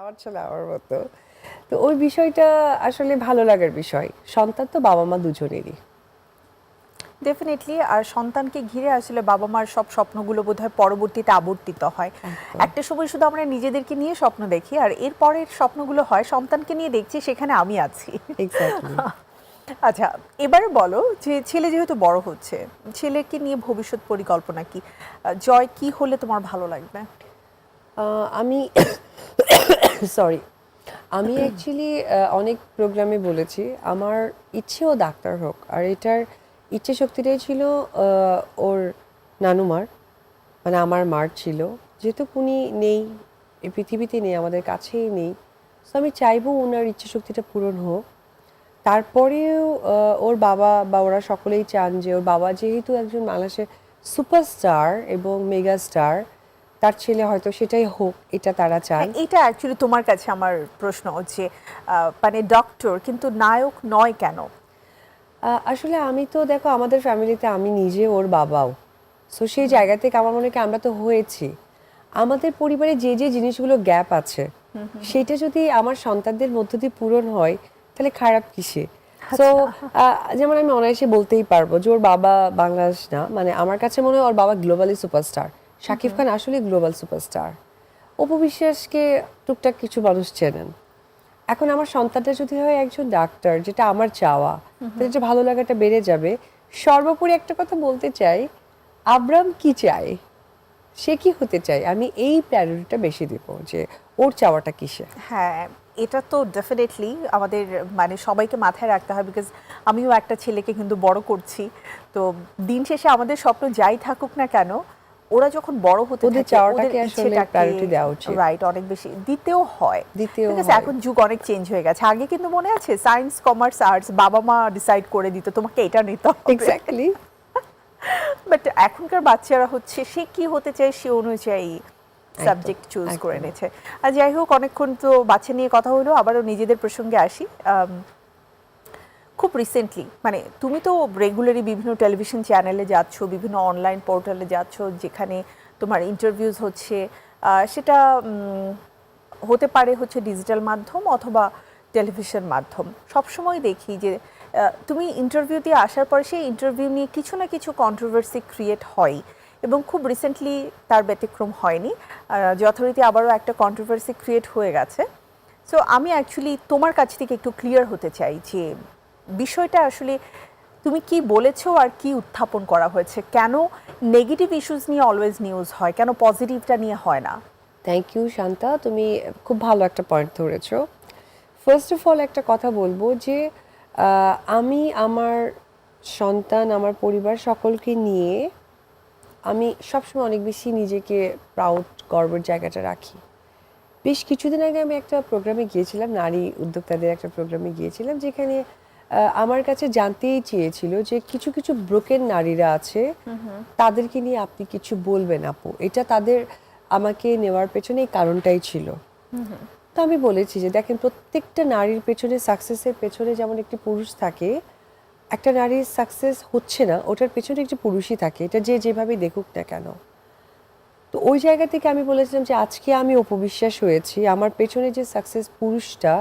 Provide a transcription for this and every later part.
আমার ছেলে আমার মতো। তো ওই বিষয়টা আসলে ভালো লাগার বিষয়। সন্তান তো বাবা মা দুজনেরই। ডেফিনেটলি আর সন্তানকে ঘিরে আসলে বাবা মার সব স্বপ্নগুলো বোধহয় পরবর্তীতে আবর্তিত হয়। একটা সময় শুধু আমরা নিজেদেরকে নিয়ে স্বপ্ন দেখি আর এর পরের স্বপ্নগুলো হয় সন্তানকে নিয়ে দেখছি সেখানে আমি আছি। আচ্ছা এবারে বলো যে ছেলে যেহেতু বড় হচ্ছে ছেলেকে নিয়ে ভবিষ্যৎ পরিকল্পনা কি? জয় কি হলে তোমার ভালো লাগবে? আমি সরি আমি অ্যাকচুয়ালি অনেক প্রোগ্রামে বলেছি, আমার ইচ্ছেও ডাক্তার হোক, আর এটার ইচ্ছে শক্তিটাই ছিল ওর নানুমার মানে আমার মার ছিল। যেহেতু উনি নেই, এই পৃথিবীতে নেই, আমাদের কাছেই নেই তো আমি চাইব ওনার ইচ্ছে শক্তিটা পূরণ হোক। তারপরেও ওর বাবা বা ওরা সকলেই চান যে, ওর বাবা যেহেতু একজন বাংলাদেশের সুপারস্টার এবং মেগা স্টার তার ছেলে হয়তো সেটাই হোক এটা তারা চান হ্যাঁ, এটা অ্যাকচুয়ালি তোমার কাছে আমার প্রশ্ন যে মানে ডক্টর কিন্তু নায়ক নয় কেন? আসলে আমি তো দেখো আমাদের ফ্যামিলিতে আমি নিজে ওর বাবাও। সো সেই জায়গা থেকে আমার মনে হয় আমরা তো হয়েছি। আমাদের পরিবারে যে যে জিনিসগুলো গ্যাপ আছে সেটা যদি আমার সন্তানদের মধ্য দিয়ে পূরণ হয় তাহলে খারাপ কিসে? তো যেমন আমি অনায়াসে বলতেই পারব যে ওর বাবা বাংলাদেশ না মানে আমার কাছে মনে হয় ওর বাবা গ্লোবালি সুপারস্টার শাকিব খান আসলে গ্লোবাল সুপারস্টার অপু বিশ্বাসকে টুকটাক কিছু মানুষ চেনেন। এখন আমার সন্তানটা যদি হয় একজন ডাক্তার যেটা আমার চাওয়া তাহলে যে ভালো লাগাটা বেড়ে যাবে। সর্বোপরি একটা কথা বলতে চাই আব্রাম কি চায়? সে কি হতে চায়? আমি এই প্রায়োরিটিটা বেশি দিব যে ওর চাওয়াটা কিসে? হ্যাঁ এটা তো ডেফিনেটলি আমাদের মানে সবাইকে মাথায় রাখতে হয় বিকজ আমিও একটা ছেলেকে কিন্তু বড় করছি। তো দিন শেষে আমাদের স্বপ্ন যাই থাকুক না কেন ওরা যখন বড় হতে ওদের থাকে, চাওয়াটাকে আসলে priority দেওয়া উচিত। রাইট অনেক বেশি। দিতেও হয়। দিতেও ঠিক আছে এখন যুগ অনেক চেঞ্জ হয়ে গেছে। আগে কিন্তু মনে আছে সায়েন্স কমার্স আর্টস বাবা মা ডিসাইড করে দিত তোমাকে এটা নিতে হবে। এক্স্যাক্টলি বাট এখনকার বাচ্চারা হচ্ছে সে কি হতে চায় সে অনুযায়ী সাবজেক্ট চুজ করে। নিয়েছে আর যাই হোক অনেকক্ষণ তো বাচ্চা নিয়ে কথা হলো আবারও নিজেদের প্রসঙ্গে আসি। খুব রিসেন্টলি মানে তুমি তো রেগুলারই বিভিন্ন টেলিভিশন চ্যানেলে যাচ্ছ, বিভিন্ন অনলাইন পোর্টালে যাচ্ছ, যেখানে তোমার ইন্টারভিউজ হচ্ছে সেটা হতে পারে হচ্ছে ডিজিটাল মাধ্যম অথবা টেলিভিশন মাধ্যম। সবসময় দেখি যে তুমি ইন্টারভিউ দিয়ে আসার পরে সেই ইন্টারভিউ নিয়ে কিছু না কিছু কন্ট্রোভার্সি ক্রিয়েট হয় এবং খুব রিসেন্টলি তার ব্যতিক্রম হয়নি। যথারীতি আবারও একটা কন্ট্রোভার্সি ক্রিয়েট হয়ে গেছে। সো আমি অ্যাকচুয়ালি তোমার কাছ থেকে একটু ক্লিয়ার হতে চাই যে বিষয়টা আসলে তুমি কি বলেছ আর কি উত্থাপন করা হয়েছে? কেন নেগেটিভ ইস্যুস নিয়ে অলওয়েজ নিউজ হয়? কেন পজিটিভটা নিয়ে হয় না? Thank you Shanta. তুমি খুব ভালো একটা পয়েন্ট ধরেছো। ফার্স্ট অফ অল একটা কথা বলব যে আমি আমার সন্তান, আমার পরিবার সকলকে নিয়ে আমি সবসময় অনেক বেশি নিজেকে প্রাউড গর্বের জায়গাটা রাখি। বেশ কিছুদিন আগে আমি একটা প্রোগ্রামে গিয়েছিলাম, নারী উদ্যোক্তাদের একটা প্রোগ্রামে গিয়েছিলাম, যেখানে আমার কাছে জানতেই চেয়েছিল যে কিছু কিছু ব্রোকেন নারীরা আছে, তাদেরকে নিয়ে আপনি কিছু বলবেন আপু। এটা তাদের আমাকে নেওয়ার পেছনে এই কারণটাই ছিল। তো আমি বলেছি যে দেখেন, প্রত্যেকটা নারীর পেছনে সাকসেসের পেছনে যেমন একটি পুরুষ থাকে, একটা নারীর সাকসেস হচ্ছে না, ওটার পেছনে একটি পুরুষই থাকে। এটা যে যেভাবে দেখুক না কেন। তো ওই জায়গা থেকে আমি বলেছিলাম যে আজকে আমি অপবিশ্বাস হয়েছি। আমার পেছনে যে সাকসেস পুরুষটা,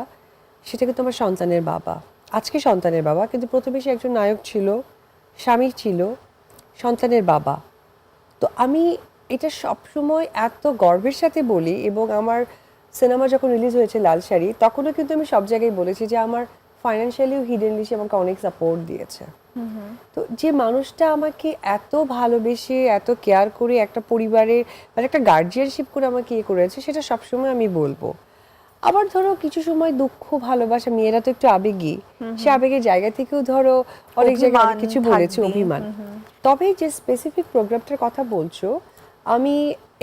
সেটা কিন্তু আমার সন্তানের বাবা। আজকে সন্তানের বাবা কিন্তু প্রথমে সে একজন নায়ক ছিল স্বামী ছিল সন্তানের বাবা। তো আমি এটা সবসময় এত গর্বের সাথে বলি এবং আমার সিনেমা যখন রিলিজ হয়েছে লাল শাড়ি তখনও কিন্তু আমি সব জায়গায় বলেছি যে আমার ফাইন্যান্সিয়ালিও হিডেনলি সে আমাকে অনেক সাপোর্ট দিয়েছে। তো যে মানুষটা আমাকে এত ভালোবেসে এত কেয়ার করে একটা পরিবারের মানে একটা গার্জিয়ানশিপ করে আমাকে ইয়ে করেছে সেটা সবসময় আমি বলব। আবার ধরো কিছু সময় দুঃখ ভালোবাসা মেয়েরা তো একটু আবেগী। সে আবেগের জায়গা থেকেও ধরো অনেক জায়গায় কিছু বলেছে। অভিমান। তবে যে স্পেসিফিক প্রোগ্রামটার কথা বলছো আমি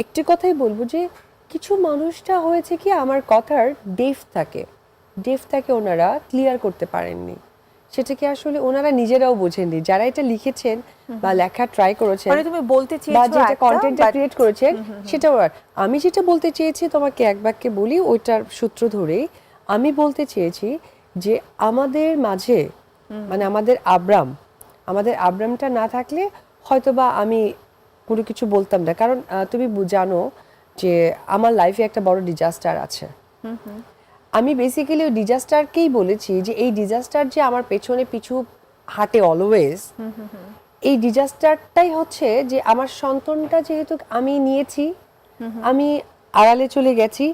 একটি কথাই বলব যে কিছু মানুষটা হয়েছে কি আমার কথার ডেফ থাকে। ডেফ থাকে ওনারা ক্লিয়ার করতে পারেননি। সেটাকে আসলে ওনারা নিজেরাও বোঝেননি। যারা এটা লিখেছেন বা লেখা ট্রাই করেছেন মানে তুমি বলতে বা চেয়েছো যেটা কন্টেন্টটা ক্রিয়েট করেছেন সেটাও আর। আমি যেটা বলতে চেয়েছি তোমাকে এক বাক্যে বলি ওইটার সূত্র ধরেই আমি বলতে চেয়েছি যে আমাদের মাঝে মানে আমাদের আব্রাম আমাদের আব্রামটা না থাকলে হয়তোবা আমি কোনো কিছু বলতাম না। কারণ তুমি জানো যে আমার লাইফে একটা বড় ডিজাস্টার আছে। আমি বেসিক্যালি ওই ডিজাস্টারকেই বলেছি যে এই ডিজাস্টার যে আমার পেছনে পিছু হাঁটে অলওয়েজ এই ডিজাস্টারটাই হচ্ছে যে আমার সন্তানটা যেহেতু আমি নিয়েছি, আমি আড়ালে চলে গেছি,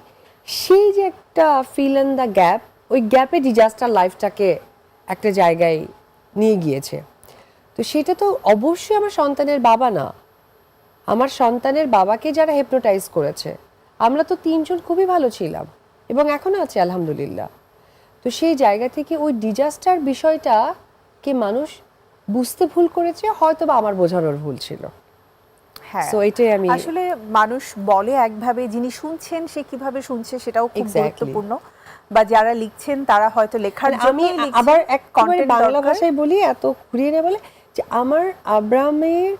সেই যে একটা ফিল ইন দ্য গ্যাপ ওই গ্যাপে ডিজাস্টার লাইফটাকে একটা জায়গায় নিয়ে গিয়েছে। তো সেটা তো অবশ্যই আমার সন্তানের বাবা না। আমার সন্তানের বাবাকে যারা হেপনোটাইজ করেছে, আমরা তো তিনজন খুবই ভালো ছিলাম। এবং এখনও আছে আলহামদুলিল্লাহ। তো সেই জায়গা থেকে ওই ডিজাস্টার বিষয়টাকে মানুষ বুঝতে ভুল করেছে হয়তো বা আমার বোঝানোর ভুল ছিল। হ্যাঁ এটাই আমি- আসলে মানুষ বলে একভাবে যিনি শুনছেন সে কীভাবে শুনছে সেটাও খুব গুরুত্বপূর্ণ। বা যারা লিখছেন তারা হয়তো লেখার মানে আমি আবার একেবারে content বাংলা ভাষায় বলি এত ঘুরিয়ে না বলে যে আমার আব্রামের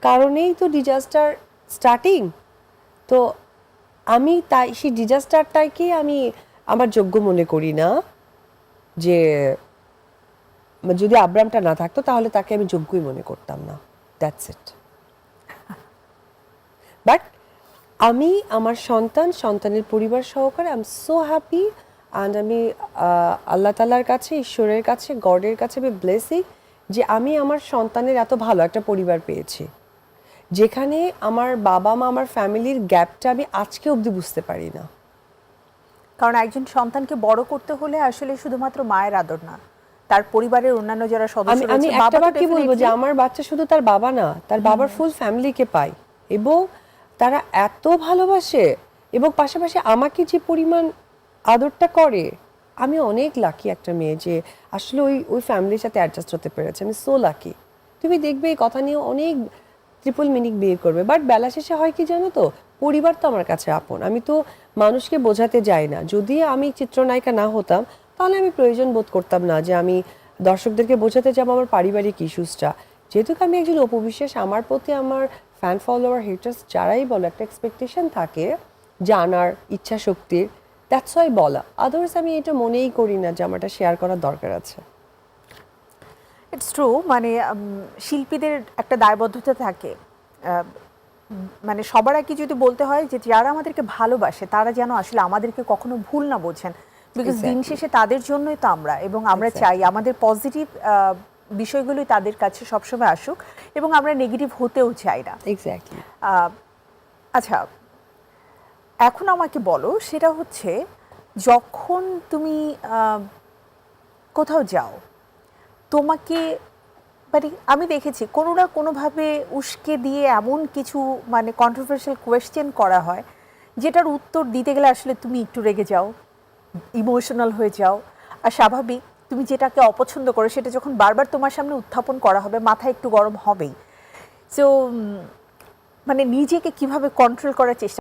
কারণেই তো ডিজাস্টার স্টার্টিং তো আমি তাই সেই ডিজাস্টারটাকে আমি আমার যোগ্য মনে করি না যে যদি আব্রামটা না থাকতো তাহলে তাকে আমি যোগ্যই মনে করতাম না। দ্যাটস ইট বাট আমি আমার সন্তান সন্তানের পরিবার সহকারে I am so happy and আমি আল্লাহ তালার কাছে ঈশ্বরের কাছে গডের কাছে আমি ব্লেসিং যে আমি আমার সন্তানের এত ভালো একটা পরিবার পেয়েছি। যেখানে আমার বাবা মা আমার ফ্যামিলির গ্যাপটা আমি আজকে অবধি বুঝতে পারি না। কারণ একজন সন্তানকে বড় করতে হলে আসলে শুধুমাত্র মায়ের আদর না তার পরিবারের অন্যান্য যারা সদস্য আমি রয়েছে একটা বার কি বলব যে আমার বাচ্চা শুধু তার বাবা না তার বাবার ফুল ফ্যামিলিকে পায় এবং তারা এত ভালোবাসে এবং পাশাপাশি আমাকে যে পরিমাণ আদরটা করে আমি অনেক লাকি একটা মেয়ে যে আসলে ওই ওই ফ্যামিলির সাথে অ্যাডজাস্ট হতে পেরেছে। আমি সো লাকি তুমি দেখবে এই কথা নিয়ে অনেক ট্রিপল মিনিং বিয়ে করবে। বাট বেলা শেষে হয় কি জানো তো? পরিবার তো আমার কাছে আপন। আমি তো মানুষকে বোঝাতে যাই না। যদি আমি চিত্রনায়িকা না হতাম, তাহলে আমি প্রয়োজন বোধ করতাম না যে আমি দর্শকদেরকে বোঝাতে যাব আমার পারিবারিক ইস্যুসটা। যেহেতু আমি একজন অপবিশ্বাস, আমার প্রতি আমার ফ্যান ফলোয়ার হেটার্স যারাই বলো, একটা এক্সপেকটেশন থাকে জানার ইচ্ছা শক্তির দ্যাটস ওয়াই বলা। আদার্স আমি এটা মনেই করি না যে আমার এটা শেয়ার করার দরকার আছে। ইটস ট্রু মানে শিল্পীদের একটা দায়বদ্ধতা থাকে। মানে সবার আগে যদি বলতে হয় যে যারা আমাদেরকে ভালোবাসে তারা যেন আসলে আমাদেরকে কখনো ভুল না বোঝেন। বিকজ দিন শেষে তাদের জন্যই তো আমরা এবং আমরা চাই আমাদের পজিটিভ বিষয়গুলোই তাদের কাছে সবসময় আসুক এবং আমরা নেগেটিভ হতেও চাই না। এক্স্যাক্টলি আচ্ছা এখন আমাকে বলো সেটা হচ্ছে যখন তুমি কোথাও যাও তোমাকে মানে আমি দেখেছি কোনো না কোনোভাবে উস্কে দিয়ে এমন কিছু মানে কন্ট্রোভার্সিয়াল কোয়েশ্চেন করা হয়, যেটার উত্তর দিতে গেলে আসলে তুমি একটু রেগে যাও ইমোশনাল হয়ে যাও। আর স্বাভাবিক, তুমি যেটাকে অপছন্দ করো, সেটা যখন বারবার তোমার সামনে উত্থাপন করা হবে, মাথা একটু গরম হবেই। সো মানে নিজেকে কীভাবে কন্ট্রোল করার চেষ্টা